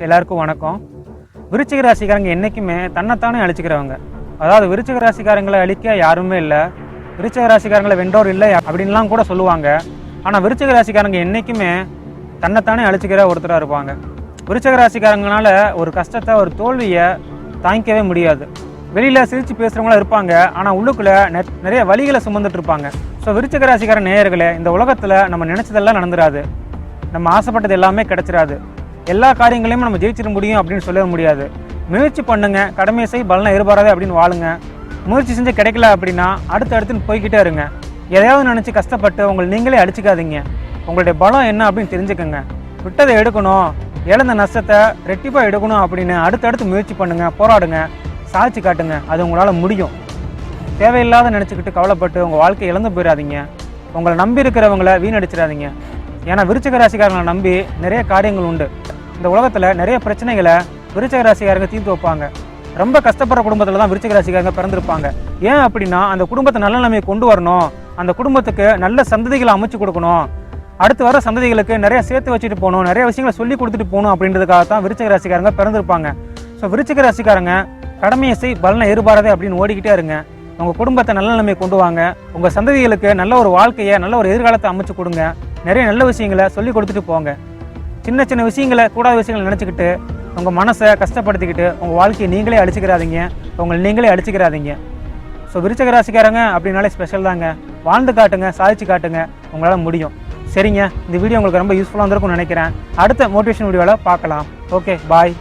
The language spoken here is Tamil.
ஃப்ரெண்ட்ஸ் எல்லாருக்கும் வணக்கம். விருச்சிக ராசிக்காரங்க என்றைக்குமே தன்னைத்தானே அழிச்சிக்கிறவங்க. அதாவது விருச்சிக ராசிக்காரங்களை அழிக்க யாருமே இல்லை. விருச்சிக ராசிக்காரங்களை வென்றோர் இல்லை அப்படின்லாம் கூட சொல்லுவாங்க. ஆனால் விருச்சிக ராசிக்காரங்க என்றைக்குமே தன்னைத்தானே அழிச்சிக்கிற ஒருத்தராக இருப்பாங்க. விருச்சிக ராசிக்காரங்கனால ஒரு கஷ்டத்தை ஒரு தோல்வியை தாங்கிக்கவே முடியாது. வெளியில் சிரித்து பேசுகிறவங்களும் இருப்பாங்க. ஆனால் உள்ளுக்குள்ளே நெ- நிறைய வழிகளை சுமந்துட்டு இருப்பாங்க. ஸோ விருச்சிக ராசிக்கார நேயர்களே இந்த உலகத்தில் நம்ம நினச்சதெல்லாம் நடந்துராது. நம்ம ஆசைப்பட்டது எல்லாமே கிடச்சிடாது எல்லா காரியங்களையும் நம்ம ஜெயிச்சிட முடியும் அப்படின்னு சொல்ல முடியாது. முயற்சி பண்ணுங்க கடமை செய் பலனை எதிர்பாராதே அப்படின்னு வாழுங்க. முயற்சி செஞ்சு கிடைக்கல அப்படின்னா அடுத்து அடுத்துன்னு போய்கிட்டே இருங்க. எதையாவது நினச்சி கஷ்டப்பட்டு உங்களை நீங்களே அடிச்சுக்காதீங்க. உங்களுடைய பலம் என்ன அப்படின்னு தெரிஞ்சுக்கோங்க. விட்டதை எடுக்கணும் இழந்த நஷ்டத்தை ரெட்டிப்பாக எடுக்கணும் அப்படின்னு அடுத்தடுத்து முயற்சி பண்ணுங்க போராடுங்க சாதிச்சு காட்டுங்க. அது உங்களால் முடியும். தேவையில்லாத நினச்சிக்கிட்டு கவலைப்பட்டு உங்கள் வாழ்க்கையை இழந்து போயிடாதீங்க உங்களை நம்பி இருக்கிறவங்கள வீணடிச்சிடாதீங்க. ஏன்னா விருச்சிக ராசிக்காரங்களை நம்பி நிறைய காரியங்கள் உண்டு. இந்த உலகத்தில் நிறைய பிரச்சனைகளை விருச்சக ராசிக்காரங்க தீர்த்து வைப்பாங்க. ரொம்ப கஷ்டப்படுற குடும்பத்தில் தான் விருச்சக ராசிக்காரங்க பிறந்திருப்பாங்க. ஏன் அப்படின்னா அந்த குடும்பத்தை நல்ல நிலைமையை கொண்டு வரணும். அந்த குடும்பத்துக்கு நல்ல சந்ததிகளை அமைச்சு கொடுக்கணும். அடுத்து வர சந்ததிகளுக்கு நிறைய சேர்த்து வச்சுட்டு போகணும். நிறைய விஷயங்களை சொல்லி கொடுத்துட்டு போகணும் அப்படின்றதுக்காக தான் விருச்சக ராசிக்காரங்க பிறந்திருப்பாங்க. ஸோ விருச்சக ராசிக்காரங்க கடமையை செய் பலனை எதிர்பாராதே அப்படின்னு ஓடிக்கிட்டே இருங்க. உங்கள் குடும்பத்தை நல்ல நிலைமை கொண்டு வாங்க. உங்கள் சந்ததிகளுக்கு நல்ல ஒரு வாழ்க்கையை நல்ல ஒரு எதிர்காலத்தை அமைச்சு கொடுங்க. நிறைய நல்ல விஷயங்களை சொல்லி கொடுத்துட்டு போங்க. சின்ன சின்ன விஷயங்களை கூடாத விஷயங்களை நினச்சிக்கிட்டு உங்கள் மனசை கஷ்டப்படுத்திக்கிட்டு உங்கள் வாழ்க்கையை நீங்களே அடிச்சுக்கிறாதீங்க உங்களை நீங்களே அடிச்சுக்கிறாதீங்க ஸோ விருச்சக ராசிக்காரங்க அப்படின்னாலே ஸ்பெஷல் தாங்க. வாழ்ந்து காட்டுங்க சாதிச்சு காட்டுங்க. உங்களால் முடியும். சரிங்க இந்த வீடியோ உங்களுக்கு ரொம்ப யூஸ்ஃபுல்லாக இருந்திருக்கும்னு நினைக்கிறேன். அடுத்த மோட்டிவேஷன் வீடியோவில் பார்க்கலாம். Okay bye